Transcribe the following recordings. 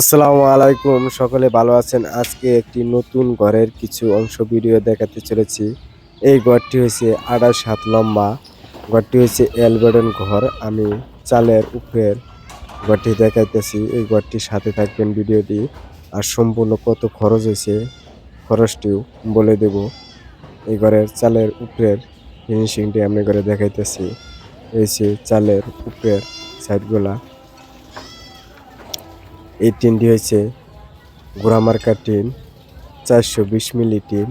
আসসালামু আলাইকুম, সকলে ভালো আছেন? আজকে একটি নতুন ঘরের কিছু অংশ ভিডিও দেখাতে চলেছি। এই ঘরটি হয়েছে আড়াই সাত লম্বা। ঘরটি হয়েছে এলবেডন ঘর। আমি চালের উপরের ঘরটি দেখাইতেছি। এই ঘরটির সাথে থাকবেন ভিডিওটি আর সম্পূর্ণ কত খরচ হয়েছে খরচটিও বলে দেব। এই ঘরের চালের উপরের ফিনিশিংটি আমি ঘরে দেখাইতেছি। এই চালের উপরের সাইডগুলা এই টিনটি হয়েছে গোড়ামার্কা টিন চারশো বিশ মিলি টিন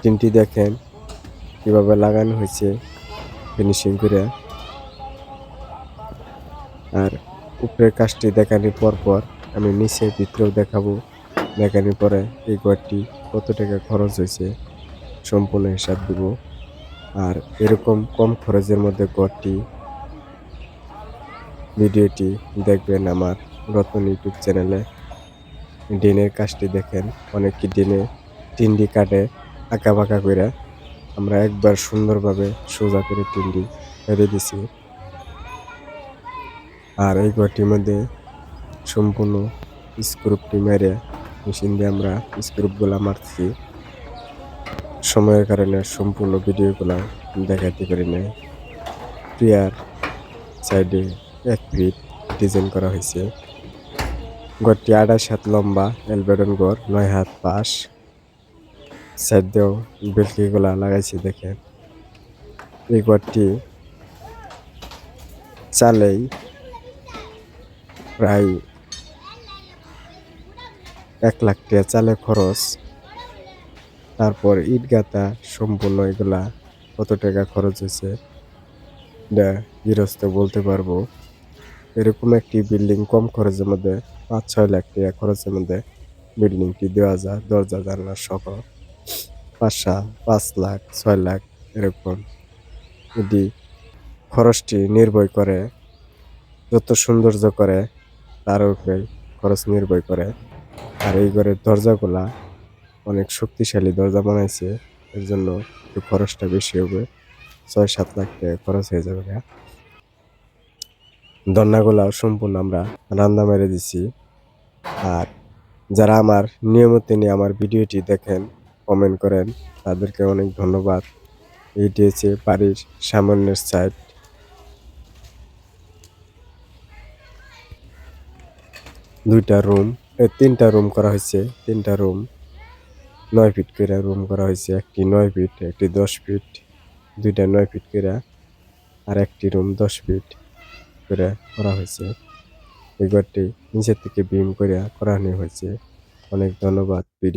টিনটি দেখেন কীভাবে লাগানো হয়েছে ফিনিশিং করে। আর উপরের কাজটি দেখানোর পর পর আমি নিচের ভিতরেও দেখাবো, দেখানোর পরে এই ঘরটি কত টাকা খরচ হয়েছে সম্পূর্ণ হিসাব দিব। আর এরকম কম খরচের মধ্যে ঘরটি ভিডিওটি দেখবেন আমার রতন ইউটিউব চ্যানেলে। ডিনের কাজটি দেখেন অনেকে ডিনে টিন্ডি কাটে আঁকা বাঁকা করে আমরা একবার সুন্দরভাবে সোজা করে টিন্ডি ফেলে দিছি। আর এই ঘরটির মধ্যে সম্পূর্ণ স্ক্রুপটি মেরে মেশিন দিয়ে আমরা স্ক্রুপগুলো মারছি। সময়ের কারণে সম্পূর্ণ ভিডিওগুলো দেখাতে পারি না প্রিয়ার সাইডে এক ফিট ডিজাইন করা হয়েছে। ঘরটি আড়াই হাত লম্বা, এলবেডন ঘর, নয় হাত পাশ। সাইড দিয়েও বেলকিগুলা লাগাইছে দেখেন এই ঘরটি চালেই প্রায় এক লাখ টাকা চালে খরচ। তারপর ইট গাঁথা সম্পূর্ণ এগুলা কত টাকা খরচ হয়েছে, এটা গৃহস্থ বলতে পারব। এরকম একটি বিল্ডিং কম খরচের মধ্যে পাঁচ ছয় লাখ টাকা খরচের মধ্যে বিল্ডিংটি দেওয়া যায়, দরজা, জানলা সহ। পাঁচ সাত পাঁচ লাখ, ছয় লাখ এরকম। এটি খরচটি নির্ভর করে, যত সৌন্দর্য করে, তার উপরে খরচ নির্ভর করে। আর এই ঘরের দরজাগুলা অনেক শক্তিশালী দরজা বানাইছে, এর জন্য খরচটা বেশি হবে। ছয় সাত লাখ টাকা খরচ হয়ে যাবে গা সম্পূর্ণ আমরা রান্না মেরে দিছি। আর যারা আমার নিয়মিত নিয়ে আমার ভিডিওটি দেখেন কমেন্ট করেন, তাদেরকে অনেক ধন্যবাদ। এইটি হচ্ছে বাড়ির সামনের সাইড দুইটা রুম তিনটা রুম করা হয়েছে, তিনটা রুম নয় ফিট করে রুম করা হয়েছে, একটি নয় ফিট একটি দশ ফিট দুইটা নয় ফিট করে, আর একটি রুম দশ ফিট করে করা হয়েছে। এই ঘরটি নিচের থেকে বিম করে করানো হয়েছে। অনেক ধন্যবাদ। ভিডিও